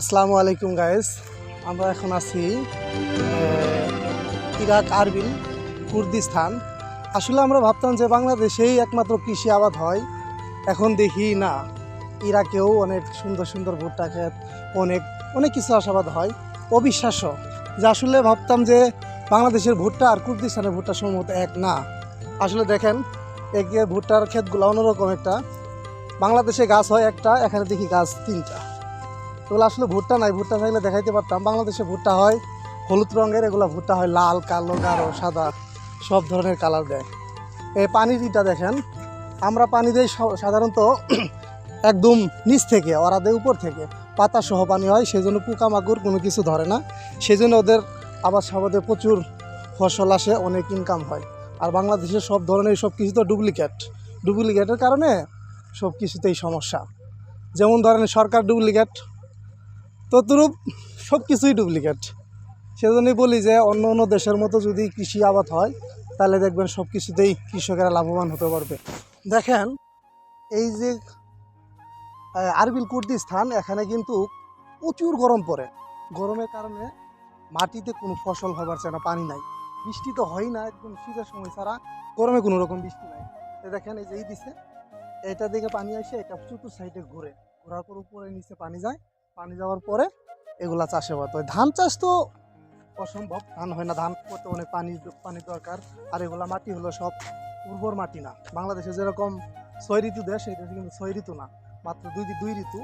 আসসালামু আলাইকুম গাইস আমরা এখন আছি ইরাক আরবিল কুর্দিস্তান। আসলে আমরা ভাবতাম যে বাংলাদেশেই একমাত্র কৃষি আবাদ হয়। এখন দেখি না। ইরাকেও অনেক সুন্দর সুন্দর ভুট্টা ক্ষেত, অনেক অনেক কিছু আশাবাদ হয়। অবিশ্বাস্য যে আসলে ভাবতাম যে বাংলাদেশের ভুট্টা আর কুর্দিস্তানের ভুট্টা সম্ভবত এক না। আসলে দেখেন, একে ভুট্টার ক্ষেতগুলো অন্যরকম একটা। বাংলাদেশে গাছ হয় একটা, এখানে দেখি গাছ তিনটা। এগুলো আসলে ভুট্টা নাই, ভুট্টা থাকলে দেখাইতে পারতাম। বাংলাদেশে ভুট্টা হয়, হলুদ রঙের, এগুলো ভুট্টা হয় লাল, কালো, গাঢ়, সাদা, সব ধরনের কালার দেয়। এই পানির ইটা দেখেন, আমরা পানি দিই সাধারণত একদম নিচ থেকে, ওরা উপর থেকে। পাতা সহ পানি হয় সেই জন্য পোকামাকড় কোনো কিছু ধরে না। সেই জন্য ওদের আবার সাবাদে প্রচুর ফসল আসে, অনেক ইনকাম হয়। আর বাংলাদেশের সব ধরনের সব কিছু তো ডুপ্লিকেট ডুপ্লিকেটের কারণে সব কিছুতেই সমস্যা। যেমন ধরেন সরকার ডুপ্লিকেট তদ্রূপ সব কিছুই ডুপ্লিকেট। সেজন্যই বলি যে অন্য অন্য দেশের মতো যদি কৃষি আবাদ হয়, তাহলে দেখবেন সব কিছুতেই কৃষকেরা লাভবান হতে পারবে। দেখেন, এই যে আরবিল কুর্দিস্তান, এখানে কিন্তু প্রচুর গরম পড়ে। গরমের কারণে মাটিতে কোনো ফসল হবার চায় না পানি নাই। বৃষ্টি তো হয় না, একদম শীতের সময় ছাড়া গরমে কোনো রকম বৃষ্টি নাই। দেখেন, এই যে, এই দিছে এটা দিকে পানি আসে, এটা চতুর সাইডে ঘুরে। ঘোরার পর উপরে, নিচে পানি যায়। পানি যাওয়ার পরে এগুলা চাষাবাদ হয় ধান চাষ তো অসম্ভব। ধান হয় না, ধান করতে অনেক পানি পানি দরকার। আর এগুলা মাটি হলো সব উর্বর মাটি না। বাংলাদেশে যেরকম ছয় ঋতু দেশ দেশে কিন্তু ছয় ঋতু না। মাত্র দুই দুই ঋতু।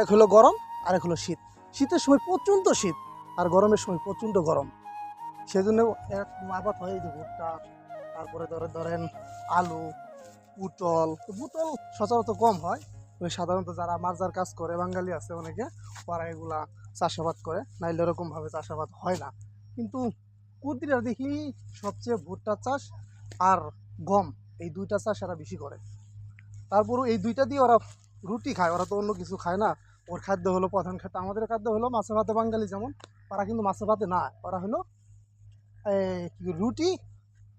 এক হলো গরম আর এক হলো শীত। শীতের সময় প্রচণ্ড শীত, আর গরমের সময় প্রচণ্ড গরম। সেজন্য এক আবাদ হয় যে ভুট্টা, তারপরে ধরে, ধরেন আলু, পুটল। পুটল সচরাচর কম হয়। সাধারণত যারা মার্জার কাজ করে, বাঙালি আছে অনেকে, ওরা এগুলা চাষাবাদ করে, নাইলে এরকমভাবে চাষাবাদ হয় না। কিন্তু কুর্দিরা দেখি সবচেয়ে ভুট্টা চাষ আর গম, এই দুইটা চাষ এরা বেশি করে। তারপরও এই দুইটা দিয়ে ওরা রুটি খায়, ওরা তো অন্য কিছু খায় না। ওর খাদ্য হলো প্রধান খাদ্য, আমাদের খাদ্য হলো মাছে ভাতে বাঙালি যেমন, ওরা কিন্তু মাছে ভাতে না, ওরা হলো রুটি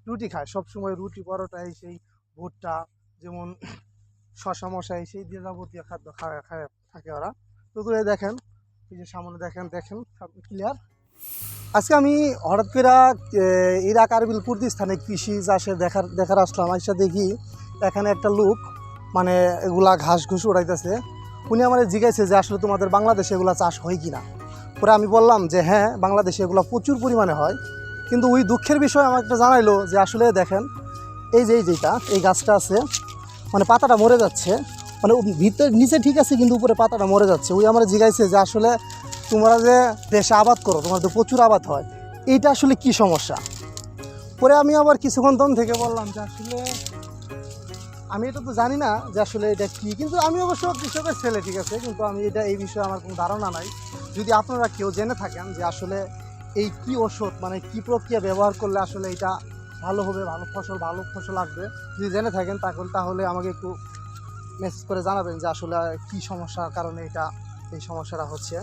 রুটি খায়। সব সময় রুটি, পরোটা, এই সেই ভুট্টা, যেমন শশা মশা এই সেই দিয়ে যাবতীয় খাদ্য খায় খায়, থাকে ওরা। তো তো দেখেন, এই যে সামনে দেখেন দেখেন, সব ক্লিয়ার আজকে আমি হঠাৎ করে ইরাক আরবিল কুর্দিস্তানে কৃষি চাষের দেখার দেখার আসলাম। আইসা দেখি এখানে একটা লোক মানে এগুলা ঘাস ঘুষ উড়াইতেছে। উনি আমার জিজ্ঞাসে যে, আসলে তোমাদের বাংলাদেশে এগুলা চাষ হয় কি না পরে আমি বললাম যে হ্যাঁ বাংলাদেশে এগুলো প্রচুর পরিমাণে হয়। কিন্তু ওই দুঃখের বিষয় আমাকে একটা জানাইলো যে, আসলে দেখেন, এই যে যেটা এই গাছটা আছে মানে পাতাটা মরে যাচ্ছে। মানে ভিতরে নিচে ঠিক আছে, কিন্তু উপরে পাতাটা মরে যাচ্ছে। ওই আমার জিজ্ঞাসে যে আসলে তোমরা যে দেশে আবাদ করো তোমার তো প্রচুর আবাদ হয়, এইটা আসলে কি সমস্যা? পরে আমি আবার কিছুক্ষণ দম থেকে বললাম যে আসলে আমি এটা তো জানি না যে আসলে এটা কি, কিন্তু আমি অবশ্য কৃষকের ছেলে, ঠিক আছে? কিন্তু আমি এটা, এই বিষয়ে আমার কোনো ধারণা নাই। যদি আপনারা কেউ জেনে থাকেন যে আসলে এই কি ওষুধ মানে কি প্রক্রিয়া ব্যবহার করলে আসলে এটা ভালো হবে, ভালো ফসল ভালো ফসল আসবে যদি জেনে থাকেন তাহলে তাহলে আমাকে একটু মেসেজ করে জানাবেন যে আসলে কি সমস্যার কারণে এটা, এই সমস্যাটা হচ্ছে।